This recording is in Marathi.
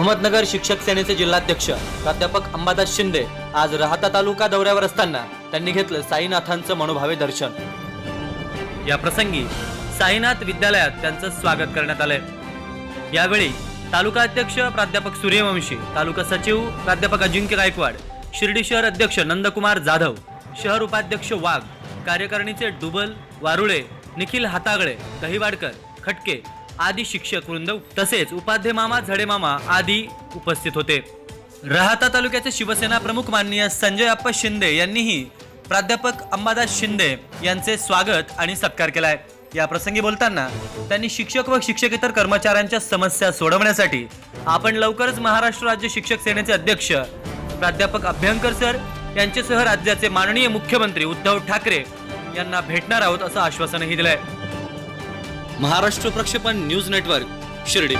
अहमदनगर शिक्षक सेनेचे जिल्हाध्यक्ष प्राध्यापक अंबादास शिंदे आज राहता तालुका दौऱ्यावर असताना त्यांनी घेतलं साईनाथांचं मनोभावे दर्शन. या प्रसंगी साईनाथ विद्यालयात त्यांचं स्वागत करण्यात आलंय. यावेळी तालुका अध्यक्ष प्राध्यापक सूर्यवंशी तालुका सचिव प्राध्यापक अजिंक्य गायकवाड शिर्डी शहर अध्यक्ष नंदकुमार जाधव शहर उपाध्यक्ष वाघ कार्यकारिणीचे डुबल वारुळे निखिल हातागळे दहिवाडकर खटके आदी शिक्षक वृंद तसेच उपाध्ये मामा झडे मामा आदी उपस्थित होते. राहता तालुक्याचे शिवसेना प्रमुख माननीय संजय अप्पा शिंदे यांनीही प्राध्यापक अंबादास शिंदे यांचे स्वागत आणि सत्कार केलाय. या प्रसंगी बोलताना त्यांनी शिक्षक व शिक्षकेतर कर्मचाऱ्यांच्या समस्या सोडवण्यासाठी आपण लवकरच महाराष्ट्र राज्य शिक्षक सेनेचे अध्यक्ष प्राध्यापक अभ्यंकर सर यांच्यासह राज्याचे माननीय मुख्यमंत्री उद्धव ठाकरे यांना भेटणार आहोत असं आश्वासनही दिलंय. महाराष्ट्र प्रक्षेपण न्यूज नेटवर्क शिर्डी.